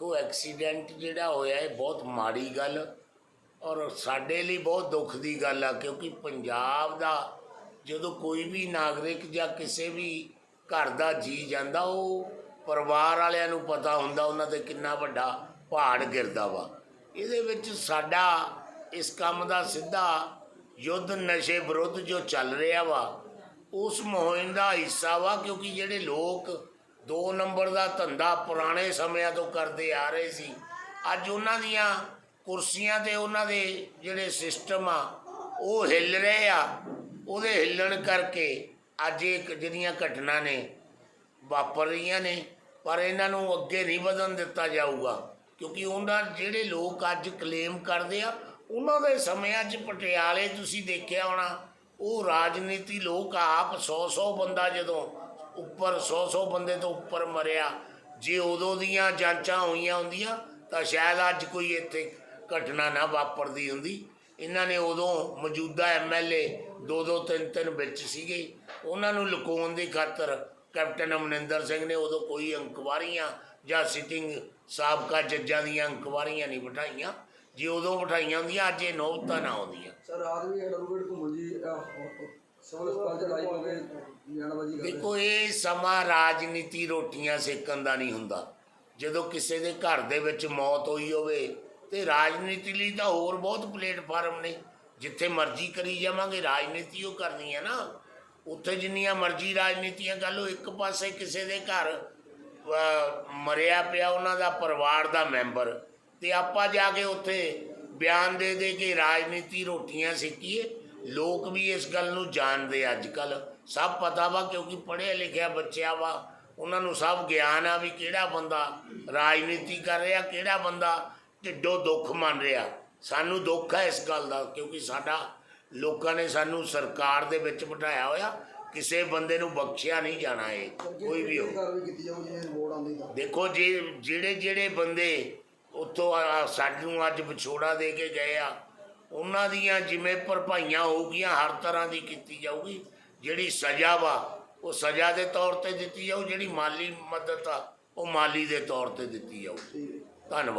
ਦੇਖੋ ਐਕਸੀਡੈਂਟ ਜਿਹੜਾ ਹੋਇਆ ਇਹ ਬਹੁਤ ਮਾੜੀ ਗੱਲ ਔਰ ਸਾਡੇ ਲਈ ਬਹੁਤ ਦੁੱਖ ਦੀ ਗੱਲ ਆ, ਕਿਉਂਕਿ ਪੰਜਾਬ ਦਾ ਜਦੋਂ ਕੋਈ ਵੀ ਨਾਗਰਿਕ ਜਾਂ ਕਿਸੇ ਵੀ ਘਰ ਦਾ ਜੀ ਜਾਂਦਾ, ਉਹ ਪਰਿਵਾਰ ਵਾਲਿਆਂ ਨੂੰ ਪਤਾ ਹੁੰਦਾ ਉਹਨਾਂ ਤੇ ਕਿੰਨਾ ਵੱਡਾ ਪਹਾੜ ਗਿਰਦਾ ਵਾ। ਇਹਦੇ ਵਿੱਚ ਸਾਡਾ ਇਸ ਕੰਮ ਦਾ ਸਿੱਧਾ ਯੁੱਧ ਨਸ਼ੇ ਵਿਰੁੱਧ ਜੋ ਚੱਲ ਰਿਹਾ ਵਾ, ਉਸ ਮੁਹਿੰਮ ਦਾ ਹਿੱਸਾ ਵਾ, ਕਿਉਂਕਿ ਜਿਹੜੇ ਲੋਕ ਦੋ ਨੰਬਰ ਦਾ ਧੰਦਾ ਪੁਰਾਣੇ ਸਮਿਆਂ ਤੋਂ ਕਰਦੇ ਆ ਰਹੇ ਸੀ। ਅੱਜ ਉਹਨਾਂ ਦੀਆਂ ਕੁਰਸੀਆਂ ਤੇ ਉਹਨਾਂ ਦੇ ਜਿਹੜੇ ਸਿਸਟਮ ਆ, ਉਹ ਹਿੱਲ ਰਹੇ ਆ। ਉਹਦੇ ਹਿੱਲਣ ਕਰਕੇ ਅੱਜ ਇਹ ਜਿਹੜੀਆਂ ਘਟਨਾ ਨੇ ਵਾਪਰ ਰਹੀਆਂ ਨੇ, ਪਰ ਇਹਨਾਂ ਨੂੰ ਅੱਗੇ ਨਹੀਂ ਵਧਣ ਦਿੱਤਾ ਜਾਊਗਾ। ਕਿਉਂਕਿ ਉਹਨਾਂ ਜਿਹੜੇ ਲੋਕ ਅੱਜ ਕਲੇਮ ਕਰਦੇ ਆ, ਉਹਨਾਂ ਦੇ ਸਮਿਆਂ 'ਚ ਪਟਿਆਲੇ ਤੁਸੀਂ ਦੇਖਿਆ ਹੋਣਾ, ਉਹ ਰਾਜਨੀਤੀ ਲੋਕ ਆਪ 100-100 ਬੰਦਾ ਜਦੋਂ ਉੱਪਰ 100-100 ਬੰਦੇ ਤੋਂ ਉੱਪਰ ਮਰਿਆ। ਜੇ ਉਦੋਂ ਦੀਆਂ ਜਾਂਚਾਂ ਹੋਈਆਂ ਹੁੰਦੀਆਂ, ਤਾਂ ਸ਼ਾਇਦ ਅੱਜ ਕੋਈ ਇੱਥੇ ਘਟਨਾ ਨਾ ਵਾਪਰਦੀ ਹੁੰਦੀ। ਇਹਨਾਂ ਨੇ ਉਦੋਂ ਮੌਜੂਦਾ ਐਮਐਲਏ ਦੋ ਦੋ ਤਿੰਨ ਤਿੰਨ ਵਿੱਚ ਸੀਗੇ। ਉਹਨਾਂ ਨੂੰ ਲੁਕਾਉਣ ਦੀ ਖਾਤਰ ਕੈਪਟਨ ਅਮਰਿੰਦਰ ਸਿੰਘ ਨੇ ਉਦੋਂ ਕੋਈ ਇਨਕੁਆਰੀਆਂ ਜਾਂ ਸਿਟਿੰਗ ਸਾਬਕਾ ਜੱਜਾਂ ਦੀਆਂ ਇਨਕੁਆਰੀਆਂ ਨਹੀਂ ਬਿਠਾਈਆਂ। ਜੇ ਉਦੋਂ ਬਿਠਾਈਆਂ ਹੁੰਦੀਆਂ, ਅੱਜ ਇਹ ਨੌਬਤਾਂ ਨਾ ਆਉਂਦੀਆਂ। ਸਰ ਰਾਤ ਐਡਵੋਕੇਟ ਘੁੰਮਣ ਜੀ ਸਿਵਲ ਹਸਪਤਾਲ ਚ ਲਾਈ ਹੋ ਕੇ ਬਿਆਨਬਾਜ਼ੀ ਕਰ ਦੇਖੋ, ਇਹ ਸਮਾਂ ਰਾਜਨੀਤੀ ਰੋਟੀਆਂ ਸੇਕਣ ਦਾ ਨਹੀਂ ਹੁੰਦਾ। ਜਦੋਂ ਕਿਸੇ ਦੇ ਘਰ ਦੇ ਵਿੱਚ ਮੌਤ ਹੋਈ ਹੋਵੇ ਤੇ ਰਾਜਨੀਤੀ ਲਈ ਤਾਂ ਹੋਰ ਬਹੁਤ ਪਲੇਟਫਾਰਮ ਨੇ। ਜਿੱਥੇ ਮਰਜ਼ੀ ਕਰੀ ਜਾਵਾਂਗੇ, ਰਾਜਨੀਤੀ ਉਹ ਕਰਨੀ ਹੈ ਨਾ। ਉੱਥੇ ਜਿੰਨੀਆਂ ਮਰਜ਼ੀ ਰਾਜਨੀਤੀਆਂ ਕਰ ਲਓ, ਇੱਕ ਪਾਸੇ ਕਿਸੇ ਦੇ ਘਰ ਮਰਿਆ ਪਿਆ ਉਹਨਾਂ ਦਾ ਪਰਿਵਾਰ ਦਾ ਮੈਂਬਰ ਤੇ ਆਪਾਂ ਜਾ ਕੇ ਉੱਥੇ ਬਿਆਨ ਦੇ ਦੇ ਕੇ ਰਾਜਨੀਤੀ ਰੋਟੀਆਂ ਸਿੱਕੀਏ। ਲੋਕ ਵੀ ਇਸ ਗੱਲ ਨੂੰ ਜਾਣਦੇ ਅੱਜ ਕੱਲ ਸਭ ਪਤਾ ਵਾ ਕਿਉਂਕਿ ਪੜ੍ਹਿਆ ਲਿਖਿਆ ਬੱਚਿਆ ਵਾ। ਉਹਨਾਂ ਨੂੰ ਸਭ ਗਿਆਨ ਆ ਵੀ ਕਿਹੜਾ ਬੰਦਾ ਰਾਜਨੀਤੀ ਕਰ ਰਿਹਾ ਕਿਹੜਾ ਬੰਦਾ ਢਿੱਡੋਂ ਦੁੱਖ ਮੰਨ ਰਿਹਾ। ਸਾਨੂੰ ਦੁੱਖ ਹੈ ਇਸ ਗੱਲ ਦਾ ਕਿਉਂਕਿ ਸਾਡਾ ਲੋਕਾਂ ਨੇ ਸਾਨੂੰ ਸਰਕਾਰ ਦੇ ਵਿੱਚ ਬਿਠਾਇਆ ਹੋਇਆ। ਕਿਸੇ ਬੰਦੇ ਨੂੰ ਬਖਸ਼ਿਆ ਨਹੀਂ ਜਾਣਾ ਇਹ ਕੋਈ ਵੀ ਹੋ ਦੇਖੋ ਜੇ ਜਿਹੜੇ ਜਿਹੜੇ ਬੰਦੇ ਉੱਥੋਂ ਆ- ਸਾਨੂੰ ਅੱਜ ਵਿਛੋੜਾ ਦੇ ਕੇ ਗਏ ਆ ਉਹਨਾਂ ਦੀਆਂ ਜਿਵੇਂ ਭਰਪਾਈਆਂ ਹੋਊਗੀਆਂ ਹਰ ਤਰ੍ਹਾਂ ਦੀ ਕੀਤੀ ਜਾਊਗੀ। ਜਿਹੜੀ ਸਜ਼ਾ ਵਾ ਉਹ ਸਜ਼ਾ ਦੇ ਤੌਰ ਤੇ ਦਿੱਤੀ ਜਾਊ ਜਿਹੜੀ ਮਾਲੀ ਮਦਦ ਆ ਉਹ ਮਾਲੀ ਦੇ ਤੌਰ ਤੇ ਦਿੱਤੀ ਜਾਊ। ਧੰਨਵਾਦ।